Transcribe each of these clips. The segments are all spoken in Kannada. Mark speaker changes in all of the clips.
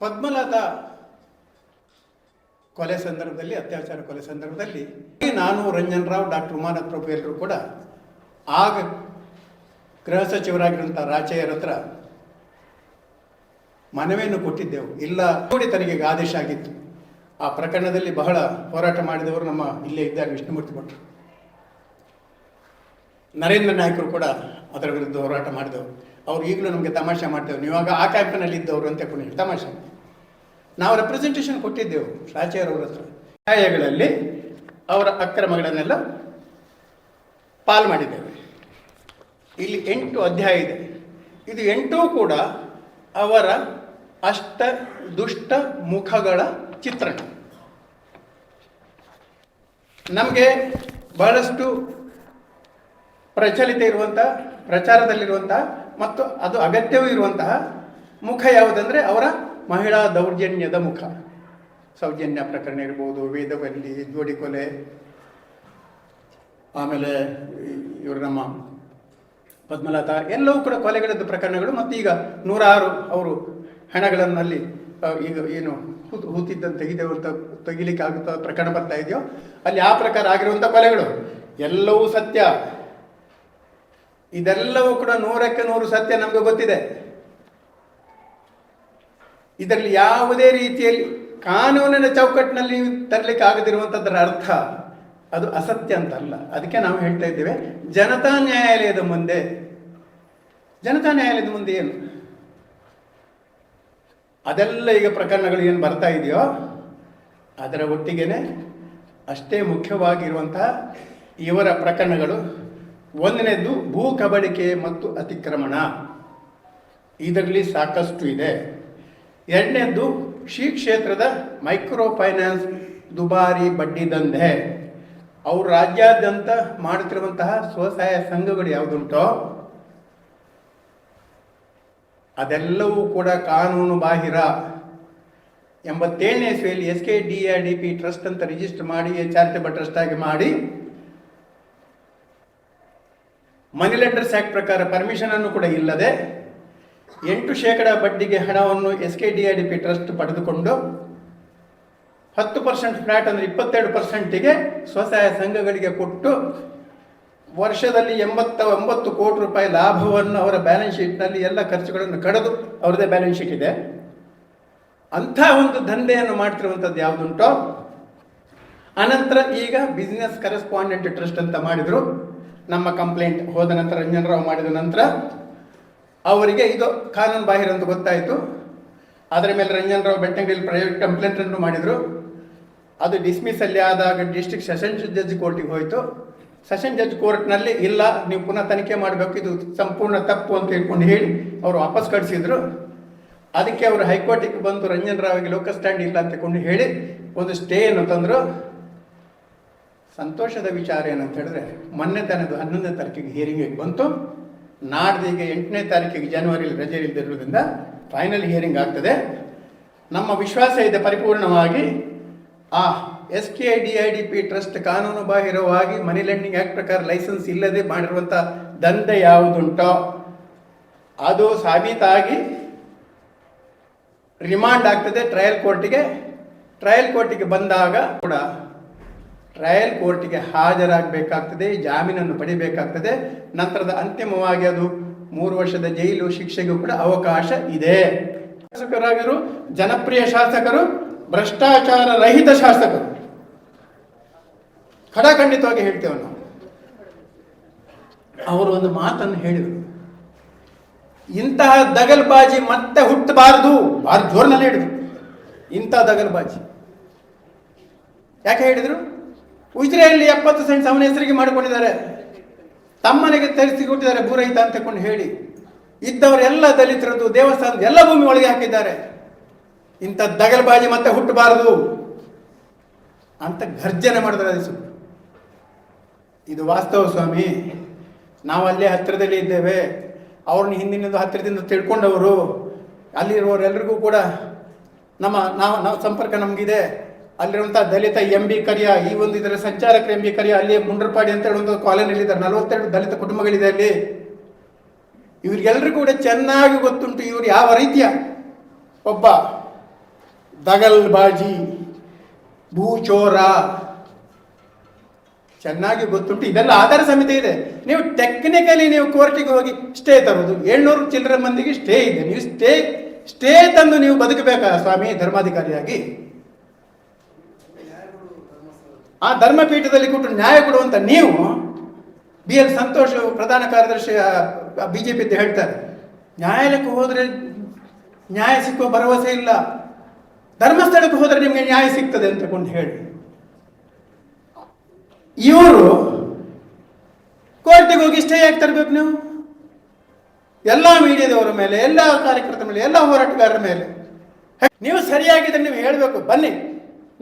Speaker 1: ಪದ್ಮಲತಾ ಕೊಲೆ ಸಂದರ್ಭದಲ್ಲಿ, ಅತ್ಯಾಚಾರ ಕೊಲೆ ಸಂದರ್ಭದಲ್ಲಿ ನಾನು ರಂಜನ್ ರಾವ್ ಡಾಕ್ಟರ್ ಉಮಾನಾಥ್ ಪ್ರಭು ಎಲ್ಲರೂ ಕೂಡ ಆಗ ಗೃಹ ಸಚಿವರಾಗಿರುವಂಥ ರಾಜಯ್ಯರ ಹತ್ರ ಮನವಿಯನ್ನು ಕೊಟ್ಟಿದ್ದೆವು. ಇಲ್ಲ, ನೋಡಿ ತನಗೆ ಆದೇಶ ಆಗಿತ್ತು. ಆ ಪ್ರಕರಣದಲ್ಲಿ ಬಹಳ ಹೋರಾಟ ಮಾಡಿದವರು ನಮ್ಮ ಇಲ್ಲೇ ಇದ್ದಾಗ ವಿಷ್ಣುಮೂರ್ತಿ ಭಟ್ರು ನರೇಂದ್ರ ನಾಯಕರು ಕೂಡ ಅದರ ವಿರುದ್ಧ ಹೋರಾಟ ಮಾಡಿದವರು. ಅವ್ರು ಈಗಲೂ ನಮಗೆ ತಮಾಷೆ ಮಾಡ್ತೇವೆ. ನೀವಾಗ ಆ ಕ್ಯಾಂಪಿನಲ್ಲಿ ಇದ್ದವರು ಅಂತ ಕೊಂಡು ತಮಾಷೆ. ನಾವು ರೆಪ್ರೆಸೆಂಟೇಷನ್ ಕೊಟ್ಟಿದ್ದೆವು ಅವರ ಹತ್ರ. ನ್ಯಾಯಗಳಲ್ಲಿ ಅವರ ಅಕ್ರಮಗಳನ್ನೆಲ್ಲ ಪಾಲ್ ಮಾಡಿದ್ದೇವೆ. ಇಲ್ಲಿ ಎಂಟು ಅಧ್ಯಾಯ ಇದೆ. ಇದು ಎಂಟೂ ಕೂಡ ಅವರ ಅಷ್ಟ ದುಷ್ಟ ಮುಖಗಳ ಚಿತ್ರಣ. ನಮಗೆ ಬಹಳಷ್ಟು ಪ್ರಚಲಿತ ಇರುವಂತಹ ಪ್ರಚಾರದಲ್ಲಿರುವಂತಹ ಮತ್ತು ಅದು ಅಗತ್ಯವೂ ಇರುವಂತಹ ಮುಖ ಯಾವುದಂದ್ರೆ ಅವರ ಮಹಿಳಾ ದೌರ್ಜನ್ಯದ ಮುಖ. ಸೌಜನ್ಯ ಪ್ರಕರಣ ಇರ್ಬೋದು ವೇದವಲ್ಲಿ ಜೋಡಿ ಕೊಲೆ. ಆಮೇಲೆ ಇವರು ನಮ್ಮ ಪದ್ಮಲತಾ ಎಲ್ಲವೂ ಕೂಡ ಕೊಲೆಗಳದ್ದು ಪ್ರಕರಣಗಳು. ಮತ್ತು ಈಗ ನೂರಾರು ಅವರು ಹೆಣಗಳನ್ನಲ್ಲಿ ಆ, ಈಗ ಏನು ಹೂತು ತೆಗಿದೇವು ಅಂತ ತೆಗಿಲಿಕ್ಕೆ ಆಗುತ್ತಾ ಪ್ರಕರಣ ಬರ್ತಾ ಇದೆಯೋ ಅಲ್ಲಿ ಆ ಪ್ರಕಾರ ಆಗಿರುವಂಥ ಕೊಲೆಗಳು. ಎಲ್ಲವೂ ಸತ್ಯ. ಇದೆಲ್ಲವೂ ಕೂಡ ನೂರಕ್ಕೆ ನೂರು ಸತ್ಯ ನಮಗೆ ಗೊತ್ತಿದೆ. ಇದರಲ್ಲಿ ಯಾವುದೇ ರೀತಿಯಲ್ಲಿ ಕಾನೂನಿನ ಚೌಕಟ್ಟಿನಲ್ಲಿ ತರಲಿಕ್ಕೆ ಆಗದಿರುವಂಥದ್ದರ ಅರ್ಥ ಅದು ಅಸತ್ಯ ಅಂತ ಅಲ್ಲ ಅದಕ್ಕೆ ನಾವು ಹೇಳ್ತಾ ಇದ್ದೇವೆ, ಜನತಾ ನ್ಯಾಯಾಲಯದ ಮುಂದೆ, ಜನತಾ ನ್ಯಾಯಾಲಯದ ಮುಂದೆ ಏನು? ಅದೆಲ್ಲ ಈಗ ಪ್ರಕರಣಗಳು ಏನು ಬರ್ತಾ ಇದೆಯೋ, ಅದರ ಒಟ್ಟಿಗೆನೆ ಅಷ್ಟೇ ಮುಖ್ಯವಾಗಿರುವಂತಹ ಇವರ ಪ್ರಕರಣಗಳು. ಒಂದನೇದು ಭೂ ಕಬಳಿಕೆ ಮತ್ತು ಅತಿಕ್ರಮಣ. ಇದರಲ್ಲಿ ಸಾಕಷ್ಟು ಇದೆ. ಎರಡನೇದ್ದು, ಶ್ರೀ ಕ್ಷೇತ್ರದ ಮೈಕ್ರೋ ಫೈನಾನ್ಸ್ ದುಬಾರಿ ಬಡ್ಡಿ ದಂಧೆ. ಅವರು ರಾಜ್ಯಾದ್ಯಂತ ಮಾಡುತ್ತಿರುವಂತಹ ಸ್ವಸಹಾಯ ಸಂಘಗಳು ಯಾವುದುಂಟೋ, ಅದೆಲ್ಲವೂ ಕೂಡ ಕಾನೂನು ಬಾಹಿರ. ಎಂಬತ್ತೇಳನೇ ಇಸ್ವಿಯಲ್ಲಿ S K D R D P trust ಅಂತ ರಿಜಿಸ್ಟರ್ ಮಾಡಿ ಚಾರಿಟಬಲ್ ಟ್ರಸ್ಟ್ ಆಗಿ ಮಾಡಿ ಮನಿ ಲೆಂಡರ್ಸ್ ಆಕ್ಟ್ ಪ್ರಕಾರ ಪರ್ಮಿಷನ್ ಅನ್ನು ಕೂಡ ಇಲ್ಲದೆ ಎಂಟು ಶೇಕಡ ಬಡ್ಡಿಗೆ ಹಣವನ್ನು S K D I D P trust ಪಡೆದುಕೊಂಡು ಹತ್ತು ಪರ್ಸೆಂಟ್ ಫ್ಲಾಟ್ ಅಂದರೆ ಇಪ್ಪತ್ತೆರಡು ಪರ್ಸೆಂಟಿಗೆ ಸ್ವಸಹಾಯ ಸಂಘಗಳಿಗೆ ಕೊಟ್ಟು ವರ್ಷದಲ್ಲಿ ಎಂಬತ್ತ ಒಂಬತ್ತು ಕೋಟಿ ರೂಪಾಯಿ ಲಾಭವನ್ನು ಅವರ ಬ್ಯಾಲೆನ್ಸ್ ಶೀಟ್ನಲ್ಲಿ ಎಲ್ಲ ಖರ್ಚುಗಳನ್ನು ಕಡಿದು ಅವರದೇ ಬ್ಯಾಲೆನ್ಸ್ ಶೀಟ್ ಇದೆ. ಅಂಥ ಒಂದು ದಂಧೆಯನ್ನು ಮಾಡ್ತಿರುವಂಥದ್ದು ಯಾವುದುಂಟೋ, ಅನಂತರ ಈಗ ಬಿಸ್ನೆಸ್ ಕರೆಸ್ಪಾಂಡೆಂಟ್ ಟ್ರಸ್ಟ್ ಅಂತ ಮಾಡಿದರು. ನಮ್ಮ ಕಂಪ್ಲೇಂಟ್ ಹೋದ ನಂತರ ರಂಜನ್ ರಾವ್ ಮಾಡಿದ ನಂತರ ಅವರಿಗೆ ಇದು ಕಾನೂನು ಬಾಹಿರ ಅಂತ ಗೊತ್ತಾಯಿತು. ಅದರ ಮೇಲೆ ರಂಜನ್ ರಾವ್ ಬೆಟ್ಟಂಗಡಿಯಲ್ಲಿ ಪ್ರೈವೇಟ್ ಕಂಪ್ಲೇಂಟನ್ನು ಮಾಡಿದರು. ಅದು ಡಿಸ್ಮಿಸ್ ಅಲ್ಲಿ ಆದಾಗ ಡಿಸ್ಟ್ರಿಕ್ಟ್ ಸೆಷನ್ಸ್ ಜಡ್ಜ್ ಕೋರ್ಟಿಗೆ ಹೋಯಿತು. ಸೆಷನ್ ಜಡ್ಜ್ ಕೋರ್ಟ್ನಲ್ಲಿ ಇಲ್ಲ, ನೀವು ಪುನಃ ತನಿಖೆ ಮಾಡಬೇಕು, ಇದು ಸಂಪೂರ್ಣ ತಪ್ಪು ಅಂತ ಹೇಳ್ಕೊಂಡು ಹೇಳಿ ಅವರು ವಾಪಸ್ ಕಳಿಸಿದ್ರು. ಅದಕ್ಕೆ ಅವರು ಹೈಕೋರ್ಟಿಗೆ ಬಂದು ರಂಜನ್ ರಾವ್ಗೆ ಲೋಕಲ್ ಸ್ಟ್ಯಾಂಡ್ ಇಲ್ಲ ಅಂತ ಕೊಂಡು ಹೇಳಿ ಒಂದು ಸ್ಟೇ ಏನು ತಂದರು. ಸಂತೋಷದ ವಿಚಾರ ಏನಂತ ಹೇಳಿದ್ರೆ ಮೊನ್ನೆ ತನದು ಹನ್ನೊಂದನೇ ತಾರೀಕಿಗೆ ಹಿಯರಿಂಗಿಗೆ ಬಂತು. ನಾಡ್ದೀಗ ಎಂಟನೇ ತಾರೀಕಿಗೆ ಜನವರಿಯಲ್ಲಿ ರಜೆ ಇಲ್ಲದಿರುವುದರಿಂದ ಫೈನಲ್ ಹಿಯರಿಂಗ್ ಆಗ್ತದೆ. ನಮ್ಮ ವಿಶ್ವಾಸ ಇದೆ ಪರಿಪೂರ್ಣವಾಗಿ. ಆ S K I D I D P trust ಕಾನೂನು ಬಾಹಿರವಾಗಿ ಮನಿ ಲೆಂಡಿಂಗ್ ಆ್ಯಕ್ಟ್ ಪ್ರಕಾರ ಲೈಸೆನ್ಸ್ ಇಲ್ಲದೆ ಮಾಡಿರುವಂಥ ದಂಧೆ ಯಾವುದುಂಟೋ, ಅದು ಸಾಬೀತಾಗಿ ರಿಮಾಂಡ್ ಆಗ್ತದೆ ಟ್ರಯಲ್ ಕೋರ್ಟಿಗೆ ಟ್ರಯಲ್ ಕೋರ್ಟಿಗೆ ಬಂದಾಗ ಕೂಡ ಟ್ರಯಲ್ ಕೋರ್ಟಿಗೆ ಹಾಜರಾಗಬೇಕಾಗ್ತದೆ, ಜಾಮೀನನ್ನು ಪಡಿಬೇಕಾಗ್ತದೆ. ನಂತರದ ಅಂತಿಮವಾಗಿ ಅದು ಮೂರು ವರ್ಷದ ಜೈಲು ಶಿಕ್ಷೆಗೂ ಕೂಡ ಅವಕಾಶ ಇದೆ. ಶಾಸಕರಾಗಿರು, ಜನಪ್ರಿಯ ಶಾಸಕರು, ಭ್ರಷ್ಟಾಚಾರ ರಹಿತ ಶಾಸಕರು. ಖಡಾಖಂಡಿತವಾಗಿ ಹೇಳ್ತೇವೆ ನಾವು. ಅವರು ಒಂದು ಮಾತನ್ನು ಹೇಳಿದರು. ಇಂತಹ ದಗಲ್ಬಾಜಿ ಮತ್ತೆ ಹುಟ್ಟಬಾರದು, ಭಾರಿ ಜೋರ್ನಲ್ಲಿ ಹೇಳಿದ್ರು. ಇಂತಹ ದಗಲ್ಬಾಜಿ. ಯಾಕೆ ಹೇಳಿದರು? ಉಜ್ರೆಯಲ್ಲಿ ಎಪ್ಪತ್ತು ಸೆಂಟ್ ಅವನ ಹೆಸರಿಗೆ ಮಾಡಿಕೊಂಡಿದ್ದಾರೆ. ತಮ್ಮನೆಗೆ ತರಿಸಿ ಕೊಟ್ಟಿದ್ದಾರೆ ಭೂರಹಿತ ಅಂತ ಕೊಂಡು ಹೇಳಿ. ಇದ್ದವರೆಲ್ಲ ದಲಿತರದ್ದು ದೇವಸ್ಥಾನದ ಎಲ್ಲ ಭೂಮಿ ಒಳಗೆ ಹಾಕಿದ್ದಾರೆ. ಇಂಥ ದಗಲ್ಬಾಜಿ ಮತ್ತೆ ಹುಟ್ಟಬಾರದು ಅಂತ ಗರ್ಜನೆ ಮಾಡಿದ್ರೆ ಅದು ಇದು ವಾಸ್ತವ ಸ್ವಾಮಿ. ನಾವು ಅಲ್ಲೇ ಹತ್ತಿರದಲ್ಲಿ ಇದ್ದೇವೆ. ಅವ್ರನ್ನ ಹಿಂದಿನಿಂದ ಹತ್ತಿರದಿಂದ ತಿಳ್ಕೊಂಡವರು. ಅಲ್ಲಿರುವವರೆಲ್ಲರಿಗೂ ಕೂಡ ನಮ್ಮ ನಾವು ನಾವು ಸಂಪರ್ಕ ನಮಗಿದೆ. ಅಲ್ಲಿರುವಂಥ ದಲಿತ ಎಂ ಬಿ ಕರಿಯ, ಈ ಒಂದು ಇದರ ಸಂಚಾರಕರು ಎಂ ಬಿ ಕರಿಯ ಅಲ್ಲಿ ಮುಂಡ್ರಪಾಡಿ ಅಂತ ಒಂದು ಕಾಲೋನಿಯಲ್ಲಿ ಇದ್ದಾರೆ. ನಲವತ್ತೆರಡು ದಲಿತ ಕುಟುಂಬಗಳಿದೆ ಅಲ್ಲಿ. ಇವ್ರಿಗೆಲ್ಲರಿಗೂ ಕೂಡ ಚೆನ್ನಾಗಿ ಗೊತ್ತುಂಟು ಇವರು ಯಾವ ರೀತಿಯ ಒಬ್ಬ ದಗಲ್ಬಾಜಿ, ಭೂಚೋರ. ಚೆನ್ನಾಗಿ ಗೊತ್ತುಂಟು. ಇದೆಲ್ಲ ಆಧಾರ ಸಮಿತಿ ಇದೆ. ನೀವು ಟೆಕ್ನಿಕಲಿ ನೀವು ಕೋರ್ಟಿಗೆ ಹೋಗಿ ಸ್ಟೇ ತರೋದು. ಏಳ್ನೂರು ಚಿಲ್ಲರೆ ಮಂದಿಗೆ ಸ್ಟೇ ಇದೆ. ನೀವು ಸ್ಟೇ ಸ್ಟೇ ತಂದು ನೀವು ಬದುಕಬೇಕಾ ಸ್ವಾಮಿ ಧರ್ಮಾಧಿಕಾರಿಯಾಗಿ? ಆ ಧರ್ಮಪೀಠದಲ್ಲಿ ಕೊಟ್ಟು ನ್ಯಾಯ ಕೊಡುವಂತ ನೀವು ಬಿ ಎಲ್ ಸಂತೋಷ್ ಪ್ರಧಾನ ಕಾರ್ಯದರ್ಶಿ ಬಿ ಜೆ ಹೇಳ್ತಾರೆ. ನ್ಯಾಯಾಲಯಕ್ಕೆ ಹೋದರೆ ನ್ಯಾಯ ಸಿಕ್ಕುವ ಭರವಸೆ ಇಲ್ಲ. ಧರ್ಮಸ್ಥಳಕ್ಕೆ ಹೋದರೆ ನಿಮಗೆ ನ್ಯಾಯ ಸಿಗ್ತದೆ ಅಂತಕೊಂಡು ಹೇಳಿ. ಇವರು ಕೋರ್ಟಿಗೆ ಹೋಗಿ ಸ್ಟೇ ಯಾಕೆ ತರಬೇಕು ನೀವು? ಎಲ್ಲ ಮೀಡಿಯಾದವರ ಮೇಲೆ, ಎಲ್ಲ ಕಾರ್ಯಕರ್ತರ ಮೇಲೆ, ಎಲ್ಲ ಹೋರಾಟಗಾರರ ಮೇಲೆ. ನೀವು ಸರಿಯಾಗಿದ್ದರೆ ನೀವು ಹೇಳಬೇಕು, ಬನ್ನಿ.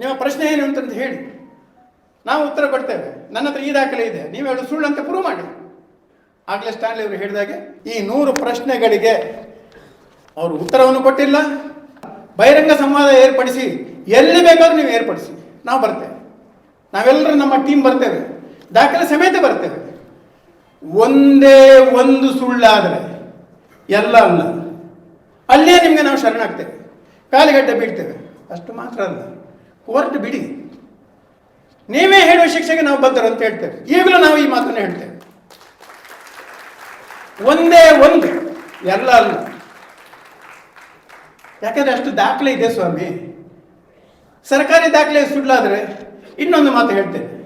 Speaker 1: ನಿಮ್ಮ ಪ್ರಶ್ನೆ ಏನು ಅಂತಂದು ಹೇಳಿ. ನಾವು ಉತ್ತರ ಕೊಡ್ತೇವೆ. ನನ್ನ ಹತ್ರ ಈ ದಾಖಲೆ ಇದೆ. ನೀವು ಹೇಳು ಸುಳ್ಳು ಅಂತ ಪ್ರೂವ್ ಮಾಡಿ. ಆಗಲೇ ಸ್ಟಾನ್ಲಿ ಅವರು ಹೇಳಿದಾಗೆ ಈ ನೂರು ಪ್ರಶ್ನೆಗಳಿಗೆ ಅವರು ಉತ್ತರವನ್ನು ಕೊಟ್ಟಿಲ್ಲ. ಬಹಿರಂಗ ಸಂವಾದ ಏರ್ಪಡಿಸಿ ಎಲ್ಲಿ ಬೇಕಾದ್ರೂ ನೀವು ಏರ್ಪಡಿಸಿ. ನಾವು ಬರ್ತೇವೆ. ನಾವೆಲ್ಲರೂ ನಮ್ಮ ಟೀಮ್ ಬರ್ತೇವೆ. ದಾಖಲೆ ಸಮೇತ ಬರ್ತೇವೆ. ಒಂದೇ ಒಂದು ಸುಳ್ಳಾದರೆ ಎಲ್ಲ ಅಲ್ಲ. ಅಲ್ಲೇ ನಿಮಗೆ ನಾವು ಶರಣಾಗ್ತೇವೆ. ಕಾಲಿಗಡ್ಡೆ ಬೀಳ್ತೇವೆ. ಅಷ್ಟು ಮಾತ್ರ ಅಲ್ಲ. ಕೋರ್ಟ್ ಬಿಡಿ. ನೀವೇ ಹೇಳುವ ಶಿಕ್ಷೆಗೆ ನಾವು ಬದ್ಧರು ಅಂತ ಹೇಳ್ತೇವೆ. ಈಗಲೂ ನಾವು ಈ ಮಾತನ್ನು ಹೇಳ್ತೇವೆ. ಒಂದೇ ಒಂದು, ಎಲ್ಲ ಅಲ್ಲ. ಯಾಕಂದ್ರೆ ಅಷ್ಟು ದಾಖಲೆ ಇದೆ ಸ್ವಾಮಿ. ಸರ್ಕಾರಿ ದಾಖಲೆ ಸುಳ್ಳಾದ್ರೆ ಇನ್ನೊಂದು ಮಾತು ಹೇಳ್ತೇನೆ.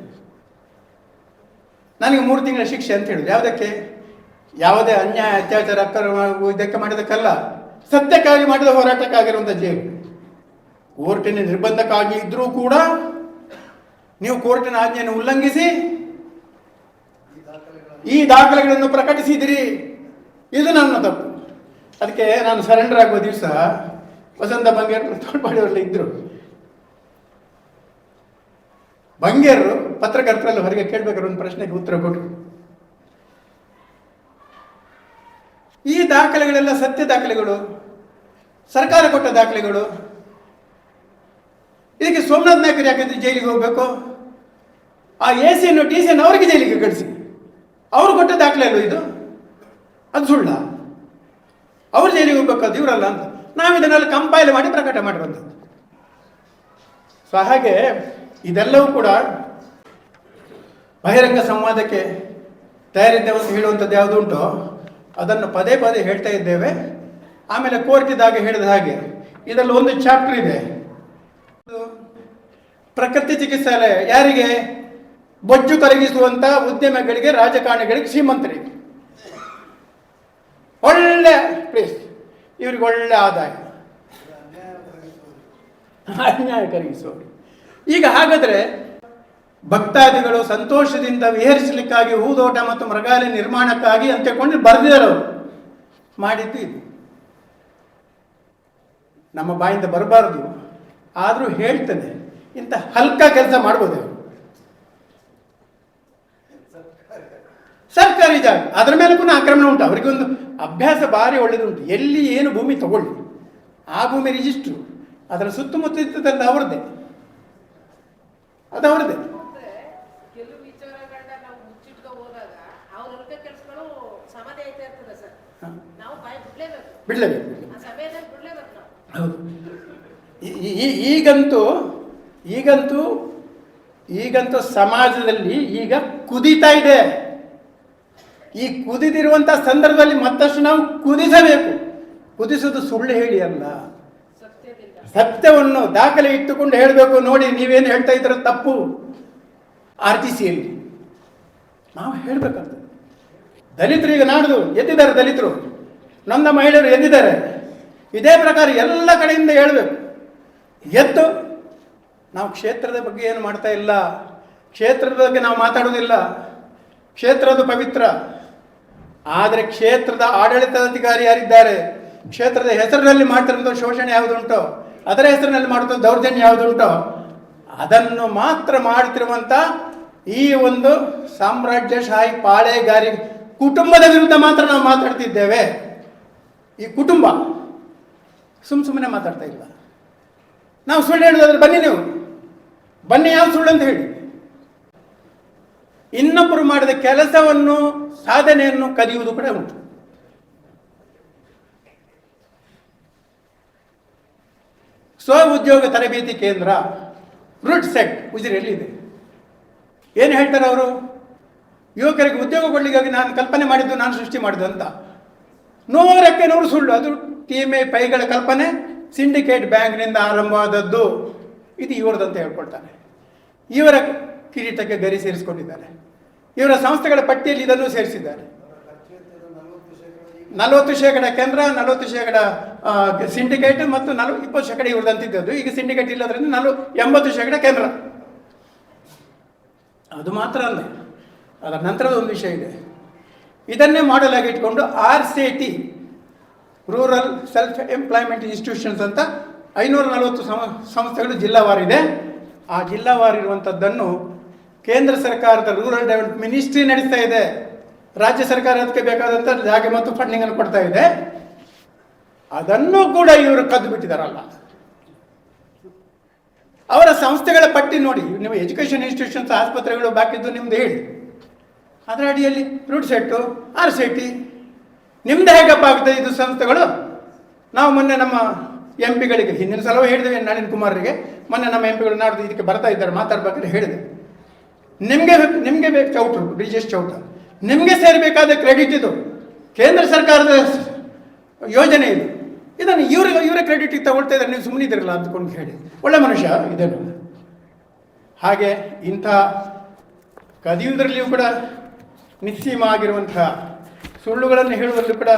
Speaker 1: ನನಗೆ ಮೂರು ತಿಂಗಳ ಶಿಕ್ಷೆ ಅಂತ ಹೇಳಿದ್ರು. ಯಾವುದಕ್ಕೆ? ಯಾವುದೇ ಅನ್ಯಾಯ, ಅತ್ಯಾಚಾರ, ಅಕ್ರಮ, ಇದಕ್ಕೆ ಮಾಡಿದಕ್ಕಲ್ಲ. ಸತ್ಯಕ್ಕಾಗಿ ಮಾಡಿದ ಹೋರಾಟಕ್ಕಾಗಿರುವಂಥ ಜೈಲು ಕೋರ್ಟಿನ ನಿರ್ಬಂಧಕ್ಕಾಗಿ ಇದ್ರೂ ಕೂಡ ನೀವು ಕೋರ್ಟಿನ ಆಜ್ಞೆಯನ್ನು ಉಲ್ಲಂಘಿಸಿ, ಈ ದಾಖಲೆಗಳನ್ನು ಪ್ರಕಟಿಸಿದಿರಿ. ಇದು ನನ್ನ ತಪ್ಪು. ಅದಕ್ಕೆ ನಾನು ಸರೆಂಡರ್ ಆಗುವ ದಿವಸ ವಸಂತ ಬಂಗೇರ್ ತೋಡ್ಪಾಡಿಯವರೆಲ್ಲ ಇದ್ದರು ಬಂಗೇರು ಪತ್ರಕರ್ತರಲ್ಲಿ ಹೊರಗೆ ಕೇಳಬೇಕಾದ್ರೆ ಒಂದು ಪ್ರಶ್ನೆಗೆ ಉತ್ತರ ಕೊಟ್ಟರು ಈ ದಾಖಲೆಗಳೆಲ್ಲ ಸತ್ಯ ದಾಖಲೆಗಳು, ಸರ್ಕಾರ ಕೊಟ್ಟ ದಾಖಲೆಗಳು. ಇದಕ್ಕೆ ಸೋಮನಾಥ್ ನಾಯ್ಕರು ಯಾಕಂದ್ರೆ ಜೈಲಿಗೆ ಹೋಗ್ಬೇಕು? ಆ ಎ ಸಿಯನ್ನು ಟಿ ಸಿಯನ್ನು ಅವರಿಗೆ ಜೈಲಿಗೆ ಕಳಿಸಿ. ಅವರು ಕೊಟ್ಟ ದಾಖಲೆ ಅಲ್ವ ಇದು? ಅದು ಸುಳ್ಳ. ಅವ್ರು ಜೈಲಿಗೆ ಹೋಗ್ಬೇಕಾದ್ದು ಇವರಲ್ಲ ಅಂತ. ನಾವು ಇದನ್ನೆಲ್ಲ ಕಂಪೈಲ್ ಮಾಡಿ ಪ್ರಕಟ ಮಾಡಿರುವಂಥದ್ದು ಸೊ ಹಾಗೆ ಇದೆಲ್ಲವೂ ಕೂಡ ಬಹಿರಂಗ ಸಂವಾದಕ್ಕೆ ತಯಾರಿದ್ದೇವೆ ಅಂತ ಹೇಳುವಂಥದ್ದು ಯಾವುದು ಉಂಟು, ಅದನ್ನು ಪದೇ ಪದೇ ಹೇಳ್ತಾ ಇದ್ದೇವೆ. ಆಮೇಲೆ ಕೋರ್ಟಿದಾಗ ಹೇಳಿದ ಹಾಗೆ, ಇದರಲ್ಲಿ ಒಂದು ಚಾಪ್ಟರ್ ಇದೆ. ಪ್ರಕೃತಿ ಚಿಕಿತ್ಸಾಲಯ ಯಾರಿಗೆ? ಬೊಜ್ಜು ಕರಗಿಸುವಂತಹ ಉದ್ಯಮಗಳಿಗೆ, ರಾಜಕಾರಣಿಗಳಿಗೆ ಶ್ರೀಮಂತರಿಗೆ. ಒಳ್ಳೆ ಪ್ಲೇಸ್ ಇವ್ರಿಗೆ ಒಳ್ಳೆ ಆದಾಯ. ಅನ್ಯಾಯ ಕರಗಿಸುವವರು. ಈಗ ಹಾಗಾದ್ರೆ ಭಕ್ತಾದಿಗಳು ಸಂತೋಷದಿಂದ ವಿಹರಿಸಲಿಕ್ಕಾಗಿ ಹೂದೋಟ ಮತ್ತು ಮೃಗಾಲಯ ನಿರ್ಮಾಣಕ್ಕಾಗಿ ಅಂತ ಕೊಂಡು ಬರೆದಿದ್ದಾರೆ ಅವರು. ಮಾಡಿದ್ದು ಇದು. ನಮ್ಮ ಬಾಯಿಂದ ಬರಬಾರದು. ಆದರೂ ಹೇಳ್ತೇನೆ, ಇಂಥ ಹಲ್ಕ ಕೆಲಸ ಮಾಡ್ಬೋದು ಅವರು ಸರ್ಕಾರಿ ಜಾಗ ಅದರ ಮೇಲೆ ಪುನಃ ಆಕ್ರಮಣ ಉಂಟು. ಅವರಿಗೊಂದು ಅಭ್ಯಾಸ ಭಾರಿ ಒಳ್ಳೆಯದುಂಟು ಎಲ್ಲಿ ಏನು ಭೂಮಿ ತಗೊಳ್ಳಿ. ಆ ಭೂಮಿ ರಿಜಿಸ್ಟ್ರು ಅದರ ಸುತ್ತಮುತ್ತ ಇದ್ದದ್ದೆಲ್ಲ ಅವ್ರದ್ದೇ. ಅದು ಅವ್ರದ್ದೇ.
Speaker 2: ಬಿಡಲೇಬೇಕು.
Speaker 1: ಹೌದು. ಈಗಂತೂ ಈಗಂತೂ ಈಗಂತೂ ಸಮಾಜದಲ್ಲಿ ಈಗ ಕುದೀತಾ ಇದೆ. ಈ ಕುದಿದಿರುವಂಥ ಸಂದರ್ಭದಲ್ಲಿ ಮತ್ತಷ್ಟು ನಾವು ಕುದಿಸಬೇಕು. ಕುದಿಸೋದು ಸುಳ್ಳು ಹೇಳಿ ಅಲ್ಲ. ಸತ್ಯವನ್ನು ದಾಖಲೆ ಇಟ್ಟುಕೊಂಡು ಹೇಳಬೇಕು ನೋಡಿ, ನೀವೇನು ಹೇಳ್ತಾ ಇದ್ದೀರ ತಪ್ಪು. ಆರ್ ಸಿಯಲ್ಲಿ ನಾವು ಹೇಳಬೇಕಂತ. ದಲಿತರು ಈಗ ನಾಡ್ದು ಎದ್ದಿದ್ದಾರೆ ದಲಿತರು. ನಮ್ಮ ಮಹಿಳೆಯರು ಎದ್ದಿದ್ದಾರೆ. ಇದೇ ಪ್ರಕಾರ ಎಲ್ಲ ಕಡೆಯಿಂದ ಹೇಳಬೇಕು. ಎದ್ದು ನಾವು ಕ್ಷೇತ್ರದ ಬಗ್ಗೆ ಏನು ಮಾಡ್ತಾ ಇಲ್ಲ. ಕ್ಷೇತ್ರದ ಬಗ್ಗೆ ನಾವು ಮಾತಾಡೋದಿಲ್ಲ ಕ್ಷೇತ್ರದ ಪವಿತ್ರ. ಆದರೆ ಕ್ಷೇತ್ರದ ಆಡಳಿತಾಧಿಕಾರಿ ಯಾರಿದ್ದಾರೆ? ಕ್ಷೇತ್ರದ ಹೆಸರಿನಲ್ಲಿ ಮಾಡ್ತಿರೋದು ಶೋಷಣೆ ಯಾವುದುಂಟೋ? ಅದರ ಹೆಸರಿನಲ್ಲಿ ಮಾಡುವಂಥ ದೌರ್ಜನ್ಯ ಯಾವುದುಂಟೋ? ಅದನ್ನು ಮಾತ್ರ ಮಾಡ್ತಿರುವಂಥ ಈ ಒಂದು ಸಾಮ್ರಾಜ್ಯಶಾಹಿ ಪಾಳೆಗಾರಿ ಕುಟುಂಬದ ವಿರುದ್ಧ ಮಾತ್ರ ನಾವು ಮಾತಾಡ್ತಿದ್ದೇವೆ. ಈ ಕುಟುಂಬ ಸುಮ್ ಸುಮ್ಮನೆ ಮಾತಾಡ್ತಾ ಇಲ್ಲ. ನಾವು ಸುಳ್ಳು ಹೇಳೋದಾದ್ರೆ ಬನ್ನಿ ನೀವು. ಬನ್ನಿ, ಯಾವ ಸುಳ್ಳು ಅಂತ ಹೇಳಿ. ಇನ್ನೊಬ್ಬರು ಮಾಡಿದ ಕೆಲಸವನ್ನು, ಸಾಧನೆಯನ್ನು ಕದಿಯುವುದು ಕೂಡ ಉಂಟು. ಸ್ವ ಉದ್ಯೋಗ ತರಬೇತಿ ಕೇಂದ್ರ ರೂಟ್ ಸೆಟ್ ಉಜಿರೆಯಲ್ಲಿದೆ. ಏನು ಹೇಳ್ತಾರೆ ಅವರು? ಯುವಕರಿಗೆ ಉದ್ಯೋಗ ಕೊಡಲಿಕ್ಕಾಗಿ ನಾನು ಕಲ್ಪನೆ ಮಾಡಿದ್ದು, ನಾನು ಸೃಷ್ಟಿ ಮಾಡಿದ್ದು ಅಂತ. ನೂರಕ್ಕೆ ನೂರು ಸುಳ್ಳು, ಅದು ಟೀಮೆ ಪೈಗಳ ಕಲ್ಪನೆ, ಸಿಂಡಿಕೇಟ್ ಬ್ಯಾಂಕ್ನಿಂದ ಆರಂಭವಾದದ್ದು. ಇದು ಇವರದಂತ ಹೇಳ್ಕೊಳ್ತಾರೆ. ಇವರ ಕಿರೀಟಕ್ಕೆ ಗರಿ ಸೇರಿಸಿಕೊಂಡಿದ್ದಾರೆ. ಇವರ ಸಂಸ್ಥೆಗಳ ಪಟ್ಟಿಯಲ್ಲಿ ಇದನ್ನು ಸೇರಿಸಿದ್ದಾರೆ. ನಲವತ್ತು ಶೇಕಡ ಕೇಂದ್ರ, ನಲವತ್ತು ಶೇಕಡ ಸಿಂಡಿಕೇಟ್ ಮತ್ತು ನಲವ ಇಪ್ಪತ್ತು ಶೇಕಡ ಇವ್ರದಂತಿದ್ದದ್ದು ಈಗ ಸಿಂಡಿಕೇಟ್ ಇಲ್ಲದ್ರಿಂದ ನಾನು ಎಂಬತ್ತು ಶೇಕಡ ಕೇಂದ್ರ. ಅದು ಮಾತ್ರ ಅಲ್ಲ. ಅದರ ನಂತರದ ಒಂದು ವಿಷಯ ಇದೆ. ಇದನ್ನೇ ಮಾಡೆಲ್ ಆಗಿ ಇಟ್ಕೊಂಡು R C T rural self employment institutions ಅಂತ ಐನೂರ ನಲವತ್ತು ಸಂಸ್ಥೆಗಳು ಜಿಲ್ಲಾವಾರಿದೆ ಆ ಜಿಲ್ಲಾವಾರು ಇರುವಂಥದ್ದನ್ನು ಕೇಂದ್ರ ಸರ್ಕಾರದ ರೂರಲ್ ಡೆವಲಪ್ ಮಿನಿಸ್ಟ್ರಿ ನಡೆಸ್ತಾ ಇದೆ. ರಾಜ್ಯ ಸರ್ಕಾರ ಅದಕ್ಕೆ ಬೇಕಾದಂಥ ಜಾಗ ಮತ್ತು ಫಂಡಿಂಗ್ ಅನ್ನು ಕೊಡ್ತಾ ಇದೆ. ಅದನ್ನು ಕೂಡ ಇವರು ಕದ್ದು ಬಿಟ್ಟಿದಾರಲ್ಲ. ಅವರ ಸಂಸ್ಥೆಗಳ ಪಟ್ಟಿ ನೋಡಿ. ನೀವು ಎಜುಕೇಷನ್ ಇನ್ಸ್ಟಿಟ್ಯೂಷನ್ಸ್ ಆಸ್ಪತ್ರೆಗಳು ಬಾಕಿದ್ದು ನಿಮ್ದು ಹೇಳಿ. ಅದರ ಅಡಿಯಲ್ಲಿ ರೂಟ್ ಸೆಟ್ಟು ಆರ್ ಸೆಟ್ಟಿ ನಿಮ್ದು ಹೇಗಪ್ಪ ಆಗುತ್ತೆ ಇದು ಸಂಸ್ಥೆಗಳು? ನಾವು ಮೊನ್ನೆ ನಮ್ಮ ಎಂ ಪಿಗಳಿಗೆ ಹಿಂದಿನ ಸಲವೂ ಹೇಳಿದೆ ನಳಿನ್ ಕುಮಾರ್ರಿಗೆ. ಮೊನ್ನೆ ನಮ್ಮ ಎಂ ಪಿಗಳು ನಾಡ್ದು ಇದಕ್ಕೆ ಬರ್ತಾ ಇದ್ದಾರೆ ಮಾತಾಡ್ಬೇಕಾದ್ರೆ ಹೇಳಿದೆ. ನಿಮಗೆ ನಿಮಗೆ ಬೇಕು ಚೌಟ್ರು, ಬ್ರಿಜೇಶ್ ಚೌಟ ನಿಮಗೆ ಸೇರಬೇಕಾದ ಕ್ರೆಡಿಟ್ ಇದು. ಕೇಂದ್ರ ಸರ್ಕಾರದ ಯೋಜನೆ ಇದು. ಇದನ್ನು ಇವ್ರಿಗೆ ಇವರ ಕ್ರೆಡಿಟಿಗೆ ತಗೊಳ್ತಾ ಇದ್ದಾರೆ. ನೀವು ಸುಮ್ಮನೆ ಇದ್ದೀರಲ್ಲ ಅಂದ್ಕೊಂಡು ಹೇಳಿ. ಒಳ್ಳೆ ಮನುಷ್ಯ ಇದನ್ನು ಹಾಗೆ ಇಂಥ ಕದಿಯುವುದರಲ್ಲಿಯೂ ಕೂಡ ನಿಸ್ಸೀಮ ಆಗಿರುವಂತಹ ಸುಳ್ಳುಗಳನ್ನು ಹೇಳುವಲ್ಲೂ ಕೂಡ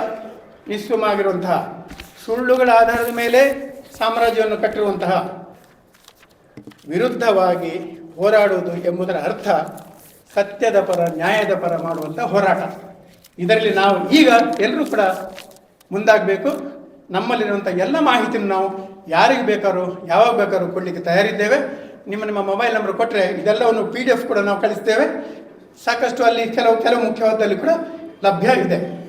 Speaker 1: ನಿಸ್ಸೀಮ ಆಗಿರುವಂತಹ ಸುಳ್ಳುಗಳ ಆಧಾರದ ಮೇಲೆ ಸಾಮ್ರಾಜ್ಯವನ್ನು ಕಟ್ಟಿರುವಂತಹ ವಿರುದ್ಧವಾಗಿ ಹೋರಾಡುವುದು ಎಂಬುದರ ಅರ್ಥ ಸತ್ಯದ ಪರ, ನ್ಯಾಯದ ಪರ ಮಾಡುವಂಥ ಹೋರಾಟ. ಇದರಲ್ಲಿ ನಾವು ಈಗ ಎಲ್ಲರೂ ಕೂಡ ಮುಂದಾಗಬೇಕು. ನಮ್ಮಲ್ಲಿರುವಂಥ ಎಲ್ಲ ಮಾಹಿತಿಯನ್ನು ನಾವು ಯಾರಿಗೆ ಬೇಕಾದ್ರೂ, ಯಾವಾಗ ಬೇಕಾದ್ರೂ ಕೊಡಲಿಕ್ಕೆ ತಯಾರಿದ್ದೇವೆ. ನಿಮ್ಮ ನಿಮ್ಮ ಮೊಬೈಲ್ ನಂಬರ್ ಕೊಟ್ಟರೆ ಇದೆಲ್ಲವನ್ನು ಪಿ ಡಿ ಎಫ್ ಕೂಡ ನಾವು ಕಳಿಸ್ತೇವೆ. ಸಾಕಷ್ಟು ಅಲ್ಲಿ ಕೆಲವು ಕೆಲವು ಮುಖ್ಯವಾದಲ್ಲಿ ಕೂಡ ಲಭ್ಯ ಇದೆ.